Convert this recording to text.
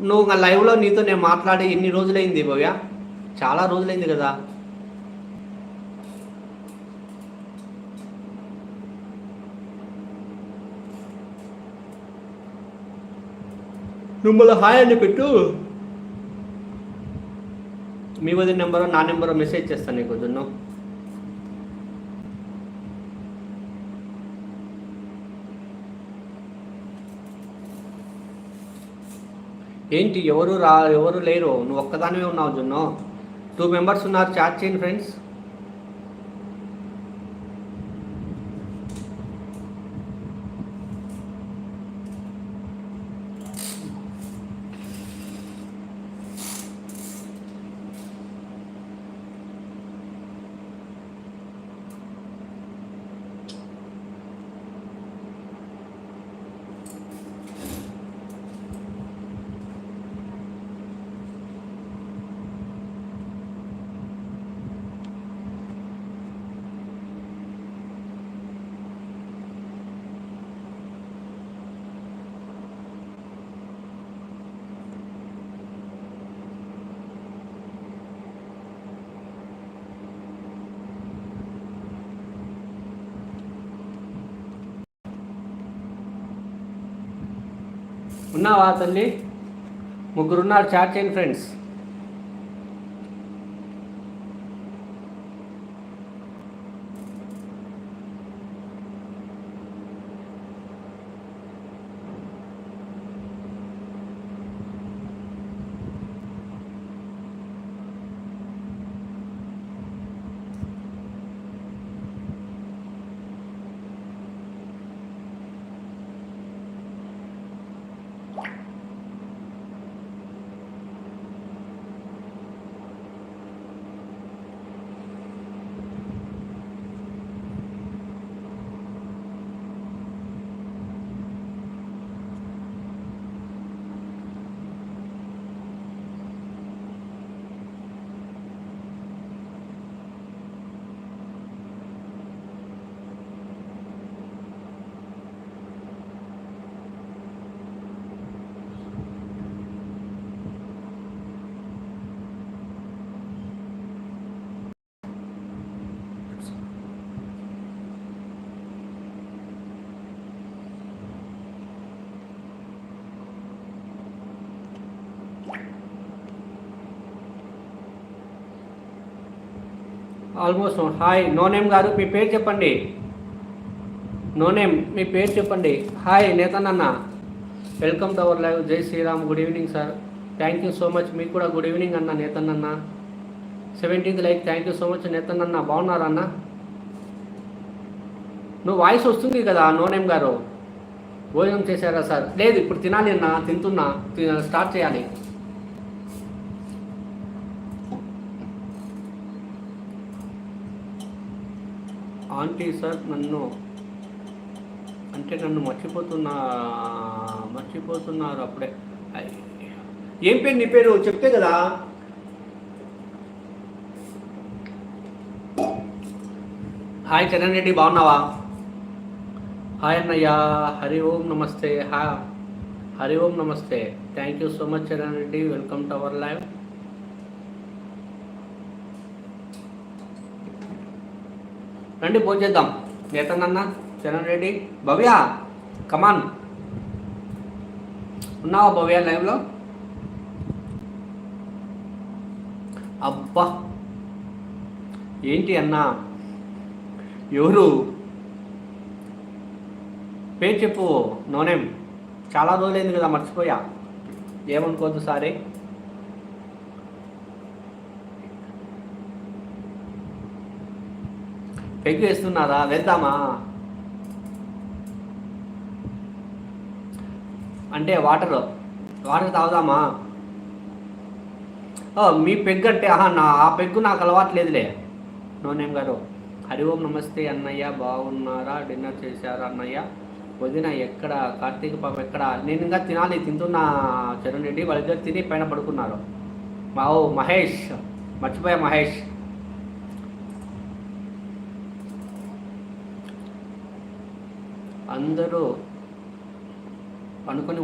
నువ్వు ఇంకా లైవ్లో నీతో నేను మాట్లాడి ఎన్ని రోజులైంది భవ్య. చాలా రోజులైంది కదా. నువ్వు మళ్ళీ హాయ్ అని పెట్టు. మీ వదిన నెంబరు నా నెంబరు మెసేజ్ చేస్తాను నీకు దున్ను ఏంటి ఎవరు రా ఎవరు లేరు? నువ్వు ఒక్కదానివే ఉన్నావు జున్ను. టూ మెంబర్స్ ఉన్నారు చాట్ చేయండి ఫ్రెండ్స్ ఉన్నావా తల్లి? ముగ్గురున్నారు చాట్ చేయండి friends almost hi. No name గారు మీ పేరు చెప్పండి. నో నేమ్ మీ పేరు చెప్పండి. Hi నేతనన్న welcome to our live. Jai Sriram. Good evening sir. Thank you so much మీకు కూడా గుడ్ ఈవినింగ్ అన్న నేతనన్న seventeenth like. Thank you so much నేతనన్న బాగున్నారా అన్న? నువ్వు వాయిస్ వస్తుంది కదా నోనేమ్ గారు. భోజనం చేశారా సార్? లేదు ఇప్పుడు తినాలి అన్న తింటున్నా. తి- స్టార్ట్ చేయాలి. ఆంటీ సార్ నన్ను అంటే నన్ను మర్చిపోతున్నా మర్చిపోతున్నారు అప్పుడే. ఏం పేరు నీ పేరు? చెప్తే కదా. హాయ్ చరణ్ రెడ్డి బాగున్నావా? హాయ్ అన్నయ్య హరి ఓం నమస్తే. హా హరి ఓం నమస్తే. Thank you so much Charan Reddy. Welcome to our live రండి ఫోన్ చేద్దాం. నేతనన్న చరణ్ రెడ్డి భవ్య కమాన్ ఉన్నావా భవ్య లైవ్లో? అబ్బా! ఏంటి అన్నా? ఎవరు? పేరు చెప్పు నోనేం చాలా రోజులైంది కదా మర్చిపోయా. ఏమనుకోవద్దు సారీ. పెగ్గు వేస్తున్నారా వెళ్దామా అంటే వాటర్. వాటర్ తాగుదామా? ఓ మీ పెగ్గు అంటే ఆహా నా ఆ పెగ్గు నాకు అలవాట్లేదులే నోనేం గారు? హరి ఓం నమస్తే అన్నయ్య బాగున్నారా? డిన్నర్ చేశారా అన్నయ్య? వదిన ఎక్కడ? కార్తీక పాప ఎక్కడ? నేను ఇంకా తినాలి తింటున్నా చరణ్ రెడ్డి. వాళ్ళిద్దరు తిని పైన పడుకున్నారు. మా ఓ మహేష్. మర్చిపోయా మహేష్. అందరూ పనుకొని